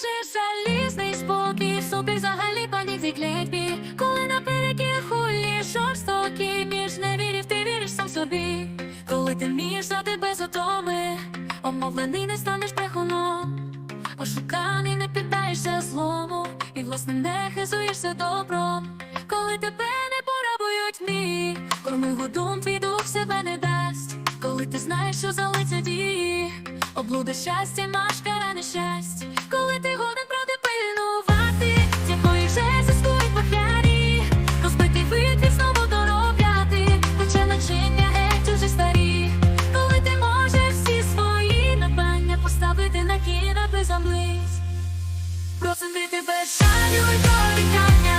же залізний спокій, собі взагалі панік від клітьбі Коли напереки хулі жорстокі, між не вірів, ти віриш сам собі. Коли ти вмієш жати без отоми, обмовлений не станеш брехуном. Ошуканий не піддаєшся злому, і власне не хизуєшся добром. Коли тебе не порабують ні, корми годум твій дух себе не дасть. Коли ти знаєш, що за лиця дії Облуда щастя, машкара нещасть Кіно без жалю й доріка